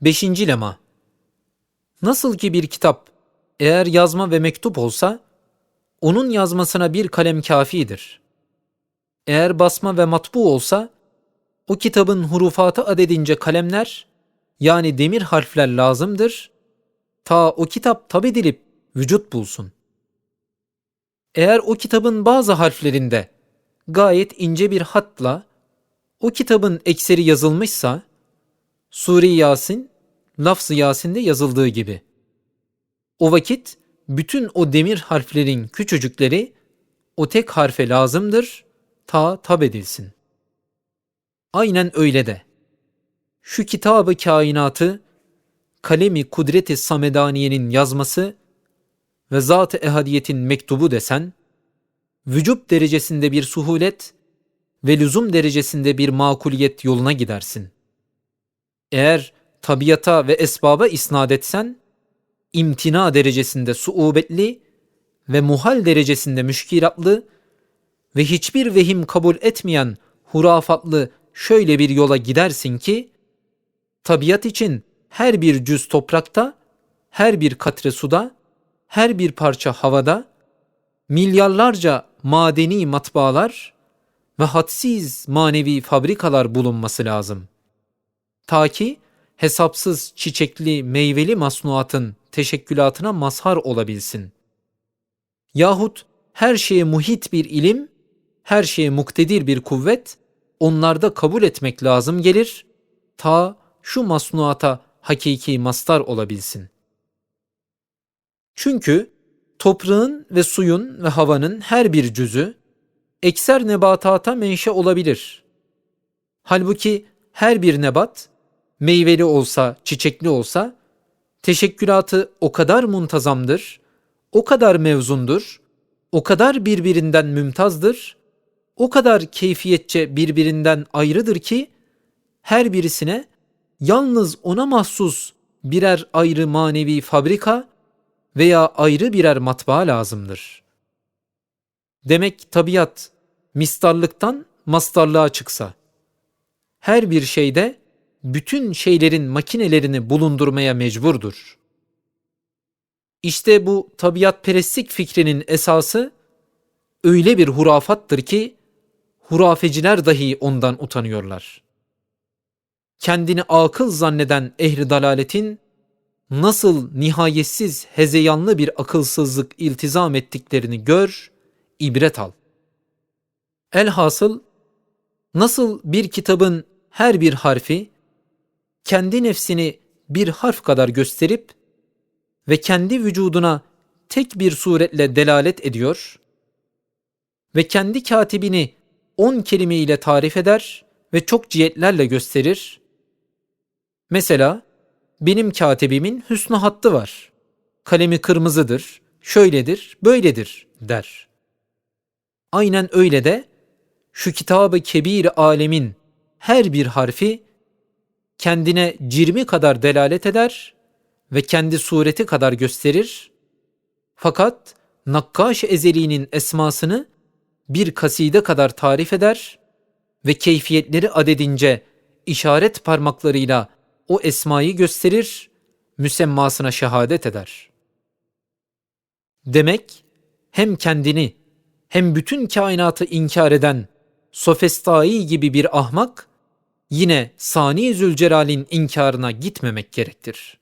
Beşinci lema. Nasıl ki bir kitap eğer yazma ve mektup olsa, onun yazmasına bir kalem kafidir. Eğer basma ve matbu olsa, o kitabın hurufatı adedince kalemler, yani demir harfler lazımdır, ta o kitap tab edilip vücut bulsun. Eğer o kitabın bazı harflerinde gayet ince bir hatla o kitabın ekseri yazılmışsa, Sure-i Yasin, lafz-ı Yasin'de yazıldığı gibi. O vakit bütün o demir harflerin küçücükleri o tek harfe lazımdır ta tab edilsin. Aynen öyle de. Şu kitabı kainatı kalemi kudreti samedaniyenin yazması ve zat-ı ehadiyetin mektubu desen, vücub derecesinde bir suhulet ve lüzum derecesinde bir makuliyet yoluna gidersin. Eğer tabiata ve esbaba isnat etsen, imtina derecesinde suubetli ve muhal derecesinde müşkilatlı ve hiçbir vehim kabul etmeyen hurafatlı şöyle bir yola gidersin ki, tabiat için her bir cüz toprakta, her bir katre suda, her bir parça havada, milyarlarca madeni matbaalar ve hadsiz manevi fabrikalar bulunması lazım. Ta ki hesapsız çiçekli meyveli masnuatın teşekkülatına mazhar olabilsin. Yahut her şeye muhit bir ilim, her şeye muktedir bir kuvvet, onlarda kabul etmek lazım gelir, ta şu masnuata hakiki mastar olabilsin. Çünkü toprağın ve suyun ve havanın her bir cüzü ekser nebatata menşe olabilir. Halbuki her bir nebat meyveli olsa, çiçekli olsa teşekkülatı o kadar muntazamdır, o kadar mevzundur, o kadar birbirinden mümtazdır, o kadar keyfiyetçe birbirinden ayrıdır ki her birisine yalnız ona mahsus birer ayrı manevi fabrika veya ayrı birer matbaa lazımdır. Demek tabiat mistarlıktan mastarlığa çıksa, her bir şeyde bütün şeylerin makinelerini bulundurmaya mecburdur. İşte bu tabiat perestlik fikrinin esası öyle bir hurafattır ki hurafeciler dahi ondan utanıyorlar. Kendini akıl zanneden ehli dalaletin nasıl nihayetsiz hezeyanlı bir akılsızlık iltizam ettiklerini gör, ibret al. Elhasıl nasıl bir kitabın her bir harfi kendi nefsini bir harf kadar gösterip ve kendi vücuduna tek bir suretle delalet ediyor ve kendi katibini on kelime ile tarif eder ve çok cihetlerle gösterir. Mesela benim katibimin hüsnü hattı var. Kalemi kırmızıdır, şöyledir, böyledir der. Aynen öyle de şu kitabı kebir alemin her bir harfi kendine cirmi kadar delalet eder ve kendi sureti kadar gösterir. Fakat Nakkaş Ezeli'nin esmasını bir kaside kadar tarif eder ve keyfiyetleri adedince işaret parmaklarıyla o esmayı gösterir, müsemmasına şehadet eder. Demek hem kendini hem bütün kainatı inkar eden sofestai gibi bir ahmak yine Sani Zülcelal'in inkarına gitmemek gerektir.